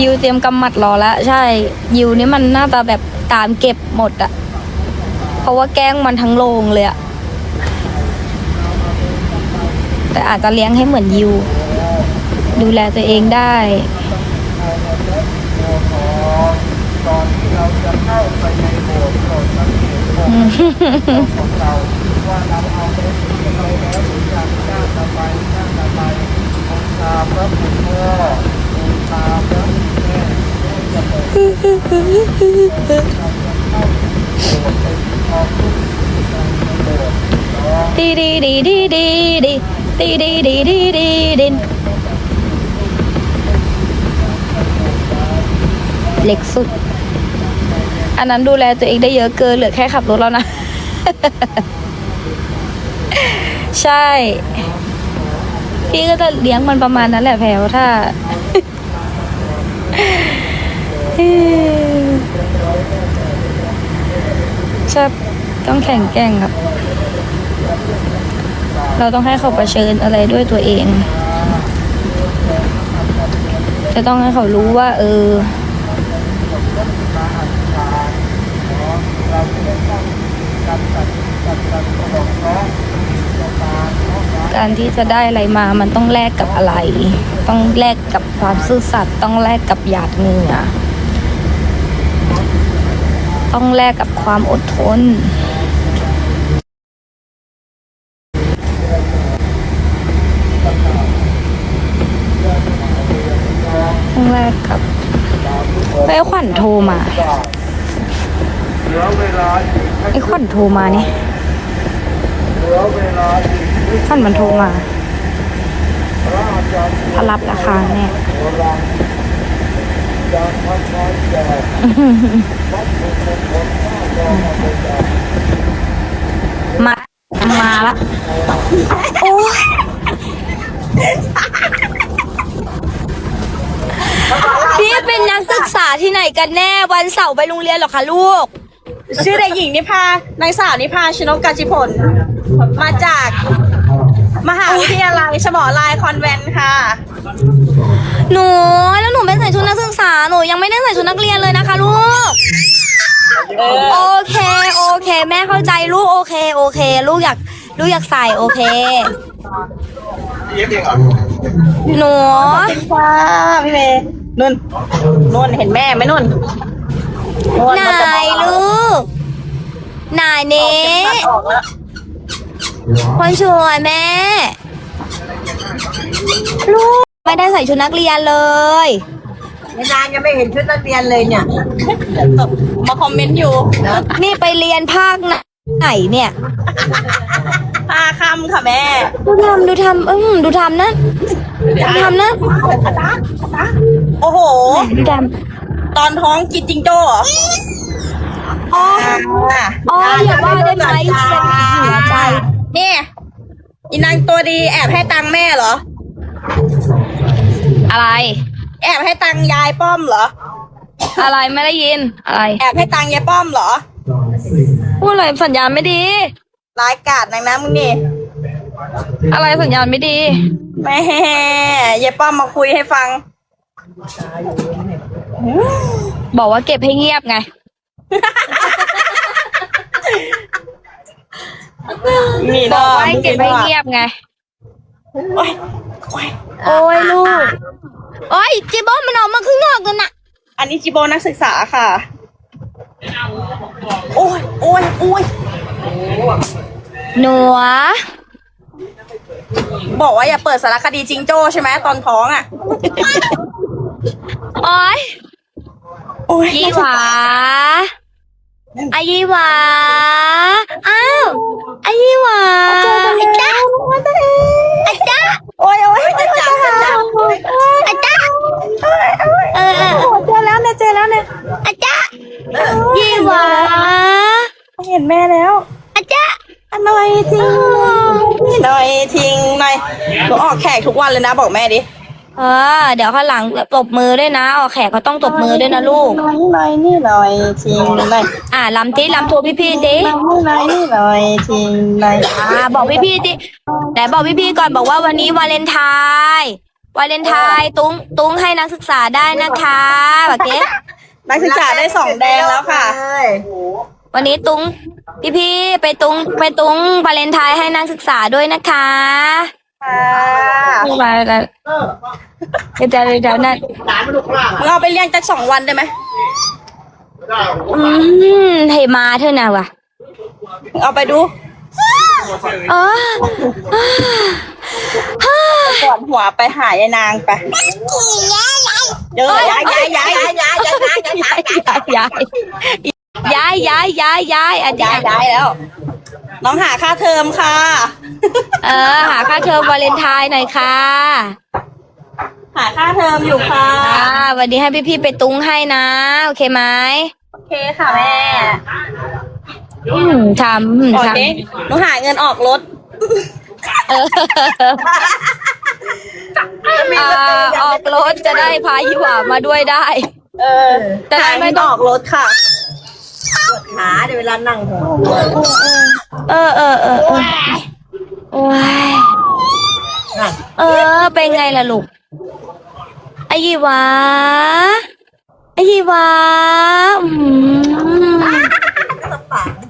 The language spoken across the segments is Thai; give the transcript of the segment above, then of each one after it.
ยูเตรียมกำมัดรอแล้วใช่ยูนี่มันหน้าตาแบบตามเก็บหมดอะเพราะว่าแกล้งมันทั้งโรงเลยอะแต่อาจจะเลี้ยงให้เหมือนยูดูแลตัวเองได้ตอนที่เราจะเข้าไปในโบสถ์ต้องเก็บของของคุาพ่อตาพระ ดีดีดีดีดีดีดีดีดีดีดีดินเล็กสุด อันนั้นดูแลตัวเองได้เยอะเกินเหลือแค่ขับรถแล้วนะ ใช่ พี่ก็จะเลี้ยงมันประมาณนั้นแหละแพลวถ้า ชอบต้องแข่งแก่งครับ เราต้องให้เขาประเชิญอะไรด้วยตัวเอง จะต้องให้เขารู้ว่า เออการที่จะได้อะไรมา มันต้องแลกกับอะไร ต้องแลกกับความซื่อสัตย์ ต้องแลกกับหยาดเหงื่อ ต้องแลกกับความอดทน ต้องแลกกับไอ้ขวัญโทรมาไอ้ขวัญโทรมานี่ขวัญมันโทรมาถ้ารับราคาแน่โบราณ ยามพักน้อยแก่วัดถูกมงคลห้ารองมาเป็นแบบมา มาละโอ้ยพี่เป็นนักศึกษาที่ไหนกันแน่วันเสาร์ไปโรงเรียนเหรอคะลูก ชื่อเด็กหญิงนิพานางสาวนิพาชนกกาจิผลมาจาก มหาวิทยาลัยสมอลายคอนแวนต์ค่ะ หนูแล้วหนูไม่ใส่ชุดนักศึกษาหนูยังไม่ได้ใส่ชุดนักเรียนเลยนะคะลูก โอเคโอเค แม่เข้าใจลูกโอเคโอเค ลูกอยากลูกอยากใส่โอเคหนูค่ะพี่เมย์นุ่นนุ่นเห็นแม่ไหมนุ่นนุ่นไหนลูกไหนเนี้ออกแล้วคนสวยแม่ ลูก ไม่ได้ใส่ชุดนักเรียนเลยไม่นานยังไม่เห็นชุดนักเรียนเลยเนี่ย มาคอมเมนต์อยู่นี่ไปเรียนภาคไหนเนี่ยพาคำค่ะแม่ ดูทำดูทำอืมดูทำนะดูทำนะโอ้โห ดูทตอนท้องกินจิงโจ้เหรอำอ๋ออะอ๋ออย่าว่าได้ไหมเสียงหัวใจ นี่อีนางตัวดีแอบให้ตังค์แม่เหรอ อะไร แอบให้ตังค์ยายป้อมเหรอ อะไรไม่ได้ยินอะไร แอบให้ตังค์ยายป้อมเหรอ พูดอะไรสัญญาณไม่ดี ร้ายกาจนางนะมึงนี่อะไรสัญญาณไม่ดีแม่ยายป้อมมาคุยให้ฟัง บอกว่าเก็บให้เงียบไง นี่บเนาะอกว่าให้เก็บให้เงียบไง โอ้ยโอ้ยโอ้ยลูก โอ้ยจีบอมันออกมาข้างนอกกันน่ะ อันนี้จิโบนักศึกษาค่ะ โอ้ยโอ้ยโอ้ยหนัว บอกว่าอย่าเปิดสารคดีจิงโจ้ใช่ไหมตอนท้องอะ โอ้ยโอ้ยยี่หวาอายี่หวาอ้าวอายี่หวาอาจ้าอาจ้า โอ้ยโอ้ยจะจับจะจับอาจ้าเออเจอแล้วเนี่ยเจอแล้วเนี่ยอาจ้ายี่หวาเห็นแม่แล้วอาจ้าอันหน่อยทิ้งหน่อยทิ้งหน่อยหนูออกแขกทุกวันเลยนะบอกแม่ดิ เออ เดี๋ยวข้างหลังตบมือด้วยนะออกแขกเขาต้องตบมือด้วยนะลูกหน่อยหน่อยนี่หน่อยทิ้งหน่อยอ่าลำทีลำโทรพี่พี่ๆดินี่หน่อยนี่หน่อยทิ้งหน่อยอ่าบอกพี่พี่ๆดิแต่บอกพี่พี่ๆก่อนบอกว่าวันนี้วาเลนไทน์วาเลนไทน์ตุ้งตุ้งให้นักศึกษาได้นะคะแบบเก๊นักศึกษาได้สองแดงแล้วค่ะวันนี้ตุ้งพี่พี่ๆไปตุ้งไปตุ้งวาเลนไทน์ให้นักศึกษาด้วยนะคะ ค่ะมาแล้วเดี๋ยวเดี๋ยวนั่นเอาไปเลี้ยงจักสองวันได้ไหมอืมให้มาเถอะนะวะเอาไปดูอ๋อปวดหัวไปหายายนางไปเดี๋ยวย้ายย้ายย้ายย้ายย้ายย้ายย้ายย้ายย้ายย้ายย้ายย้ายย้ายย้ายย้ายอะย้ายย้ายแล้ว น้องหาค่าเทอมค่ะ เออ หาค่าเทอมวาเลนไทน์หน่อยค่ะหาค่าเทอมอยู่ค่ะอ่าวันนี้ให้พี่พี่ๆไปตุ้งให้นะ โอเคไหมโอเคค่ะแม่อืมทำอืมโอทเคหนูหาเงินออกรถำเอออ่าออกรถจะได้พายี่หว่ามาด้วยได้ เออแต่หาไม่เงินต้องออกรถค่ะ ขาเดี๋ยวเวลานั่งหัวเออเออเออเออโอ้ยนั่งเออ เป็นไงล่ะลูกไอ้ยี่หวาไอ้ยี่หวาอืม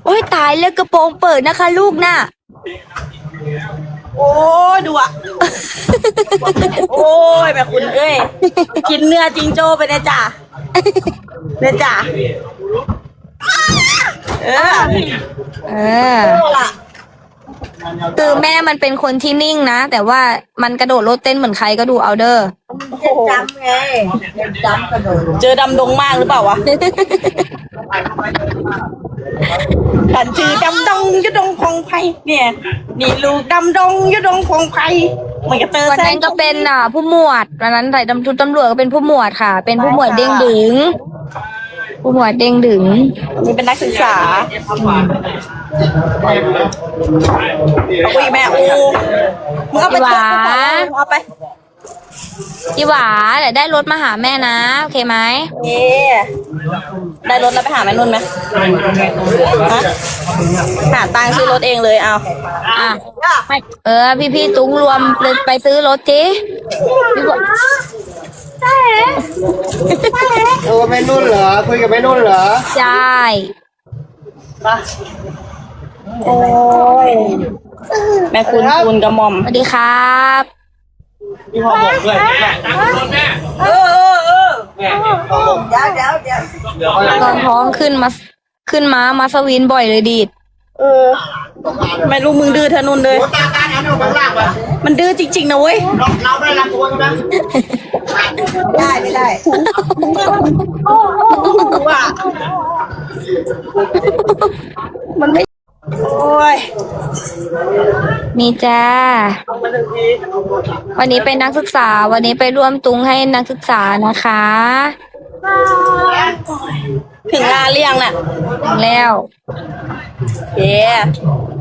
โอ้ยตายแล้วกระโปรงเปิดนะคะ ลูกน่ะ โอ้ดูอะโอ้ยแม่คุณเอ้ยกินเนื้อจิงโจ้ไปเนี่ยจ้ะเนี่ยจ้ะ เออเออ คือแม่มันเป็นคนที่นิ่งนะ แต่ว่ามันกระโดดรถเต้นเหมือนใครก็ดูเอาเด้อเจ็บจำไงเจ็บจำกระโดดเจอดำดงมากหรือเปล่าวะ กันชื่อดำดงยดงคงไพเนี่ย นี่ลูกดำดงยดงคงไพมันก็เจอวันแซนั้นก็เป็นอ่าผู้หมวดวันนั้นใส่ตำชุดตำรวจก็เป็นผู้หมวดค่ะ เป็นผู้หมวดเด้งดึง ผู้หมวดเด้งดึงนี่เป็นนักศึกษาเอาไปแม่โอ้มึงเอาไปเถอะมึงเอาไปอีหวาเดี๋ยวได้รถมาหาแม่นะ โอเคไหมเอ๊ได้รถแล้วไปหาแม่นุ่นไหมฮะหาตังค์ซื้อรถเองเลยเอาอะเออ พี่พี่ๆตุ้งรวมเลยไปซื้อรถจิพี่บอก โอ้แม่นุ่นเหรอ คุยกับแม่นุ่นเหรอใช่โอ้ยแม่คุณคุณกระหม่อมสวัสดีครับพี่พ่อบอกด้วยเออเออเออเดี๋ยวเดี๋ยวเดี๋ยว ตอนท้องขึ้นมาขึ้นมามาสวินบ่อยเลยดีด เออ ไม่รู้มึงดื้อเธอนุ่นเลย ตาการนั้นอยู่ข้างล่างปะมันดื้อจริงๆนะเว้ย เราเราได้รับตัวนะได้ไม่ได้โอ้ย มีจ้า วันนี้เป็นนักศึกษา วันนี้ไปร่วมตุงให้นักศึกษานะคะ ถึงงานเรียงน่ะถึงแล้ว เย้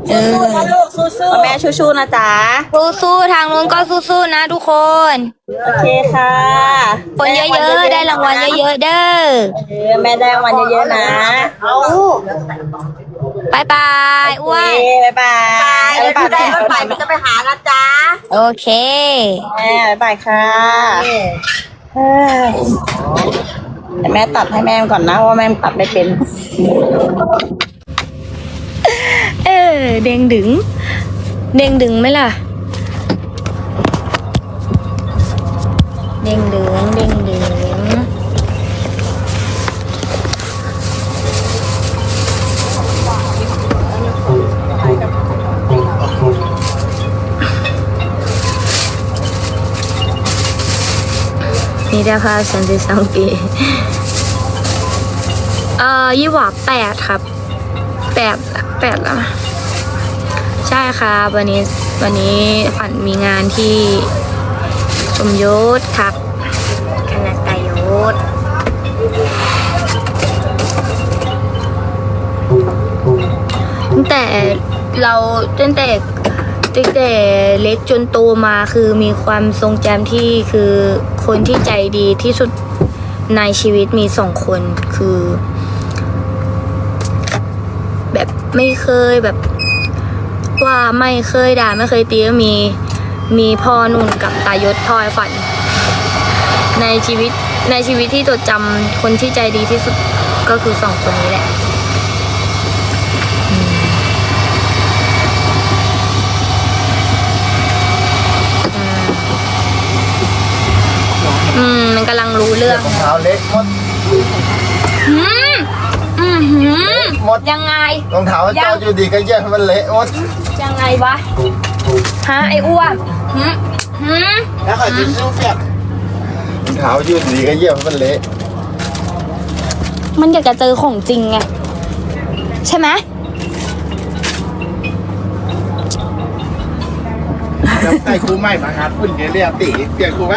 เออลูกสู้ๆแม่ชูๆนะจ๊ะสู้ๆทางนู้นก็สู้ๆนะทุกคน โอเคค่ะคนเยอะๆ ได้รางวัลเยอะๆ เด้อเออแม่ได้รางวัลเยอะๆนะบายบายอ้วโอนเคบ๊ายบายเดี๋ยวบ๊ายได้บายรถใหม่มันจะไปหานะจ๊ะโอเค แม่บ๊ายบายค่ะเฮ้ยแต่แม่ตัดให้แม่ก่อนนะเพราะว่าแม่ตัดไม่เป็นเอเด้งดึง เด้งดึงไหมล่ะ เด้งดึงเด้งดึงนี่นะคะสันติสังปีเอ่อยี่หว่าแปดครับแปดแปดแล้วนะ ครับวันนี้วันนี้ฝันมีงานที่สมยศครับคณะกายศตั้งแต่เราตั้งแต่ตั้งแต่เล็กจนโตมาคือมีความทรงจำที่คือคนที่ใจดีที่สุดในชีวิตมีสองคนคือ แบบไม่เคยแบบ ว่าไม่เคยด่าไม่เคยตีก็มีมีพ่อนุ่นกับตายศพ่อไอ้ฝัน ในชีวิตในชีวิตที่จดจำคนที่ใจดีที่สุดก็คือสองคนนี้แหละอืมอืมมันกำลังรู้เรื่องรองเท้าเล็กหมดอืมอืมหืมหมดยังไงรองเท้าเจ้าอยู่ดีก็แยกให้มันเละหมด ยังไงวะ ฮะ ไอ้อ้วนหืมหืมแล้วก็จะสู้เปียกรองเท้าอยู่ดีก็แยกให้มันเละมันอยากจะเจอของจริงไง ใช่ไหมแล้วใส่ครูใหม่มาหาคุณเรียกตีเปลี่ยนครูไหม